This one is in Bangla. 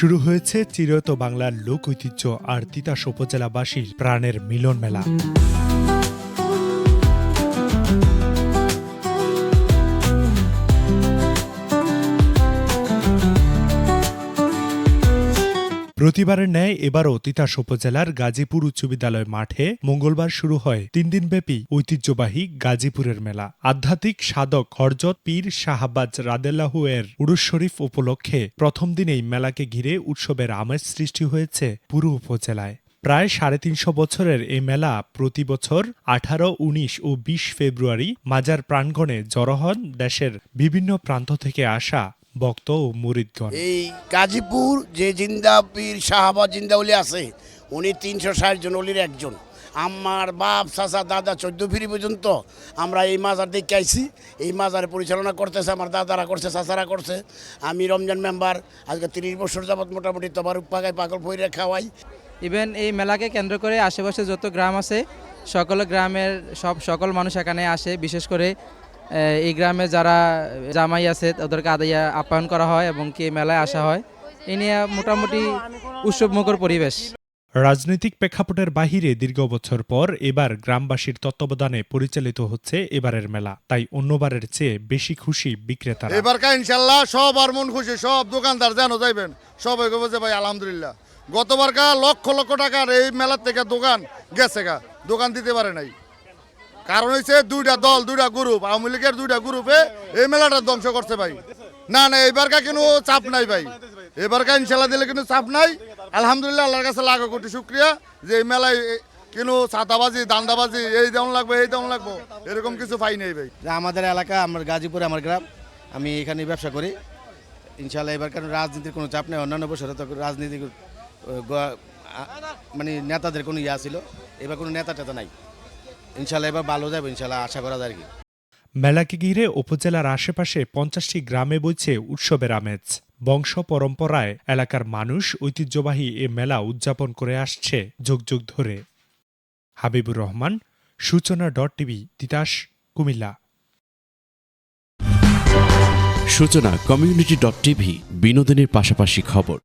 শুরু হয়েছে চিরত বাংলার লোক ঐতিহ্য আর তিতাস উপজেলাবাসীর প্রাণের মিলন মেলা প্রতিবারের ন্যায় এবারও তিতাস উপজেলার গাজীপুর উচ্চ বিদ্যালয় মাঠে মঙ্গলবার শুরু হয় তিন দিনব্যাপী ঐতিহ্যবাহী গাজীপুরের মেলা। আধ্যাত্মিক সাধক হরজত পীর শাহবাজ রাদেল্লাহু এর উরুস শরীফ উপলক্ষে প্রথম দিনেই মেলাকে ঘিরে উৎসবের আমেজ সৃষ্টি হয়েছে পুরো উপজেলায়। প্রায় সাড়ে তিনশো বছরের এই মেলা প্রতি বছর আঠারো, উনিশ ও বিশ ফেব্রুয়ারি মাজার প্রাঙ্গণে জড়ো হন দেশের বিভিন্ন প্রান্ত থেকে আসা বক্ত ও মুরিদগণ। এই গাজীপুর যে জিন্দা পীর শাহাবাদ জিন্দাউলি আছে উনি তিনশো ষাট জন অলির একজন। আমার বাপ চাচা দাদা চোদ্দ ফিরি পর্যন্ত আমরা এই মাজার দেখে আইছি। এই মাজার পরিচালনা করতেছে আমার দাদারা করছে চাচারা করছে। আমি রমজান মেম্বার আজকে তিরিশ বছর যাবৎ মোটামুটি তোমার পাকায় পাগল ফইরে খাওয়াই। ইভেন এই মেলাকে কেন্দ্র করে আশেপাশে যত গ্রাম আছে সকল গ্রামের সব সকল মানুষ এখানে আসে বিশেষ করে এই গ্রামে যারা জামাই আছে ওদেরকে আদাইয়া আপ্যায়ন করা হয় এবং কি মেলায় আসা হয়। এ নিয়ে মোটামুটি উৎসবমুখর পরিবেশ। রাজনৈতিক প্রেক্ষাপটের বাহিরে দীর্ঘ বছর পর এবার গ্রামবাসীর তত্ত্বাবধানে পরিচালিত হচ্ছে এবারের মেলা। তাই অন্যবারের চেয়ে বেশি খুশি বিক্রেতারা। এবারকা ইনশাল্লাহ সব আর মন খুশি সব দোকানদার জানো যাইবেন সবাই কবে যে ভাই আলহামদুলিল্লাহ। গতবারকা লক্ষ লক্ষ টাকার এই মেলার থেকে দোকান গেছে গা দোকান দিতে পারে নাই। কারণ হয়েছে দুইটা দল, দুইটা গ্রুপ আওয়ামী লীগের দুইটা গ্রুপে এই মেলাটা ধ্বংস করছে ভাই। না না এবারকা কোনো চাপ নাই ভাই। এবারকা ইনশাল্লাহ দিলে কিন্তু চাপ নাই। আলহামদুলিল্লাহ, আল্লাহর কাছে লাখো কোটি শুক্রিয়া যে এই মেলায় এ- কোনো ছাতাবাজি দান্দাবাজি, এই দেওয়ান লাগবে, এই দেওয়ান লাগবো, এরকম কিছু পাই নেই ভাই। আমাদের এলাকা, আমার গাজীপুরে, আমার গ্রাম, আমি এখানে ব্যবসা করি। ইনশাল্লাহ এবার কারণ রাজনীতির কোনো চাপ নেই। অন্যান্য বছরে তো রাজনীতি মানে নেতাদের কোনো ইয়া ছিল। এবার কোনো নেতা টেতা নাই। ইনশাল্লাহ এবার ভালো যাবে ইনশাল্লাহ আশা করা যায় কি। মেলাকে ঘিরে উপজেলার আশেপাশে পঞ্চাশটি গ্রামে বইছে উৎসবের আমেজ। বংশ পরম্পরায় এলাকার মানুষ ঐতিহ্যবাহী এ মেলা উদযাপন করে আসছে যুগ যুগ ধরে। হাবিবুর রহমান সূচনা ডট টিভি তিতাস কুমিল্লা। সূচনা কমিউনিটি ডট টিভি বিনোদনের পাশাপাশি খবর।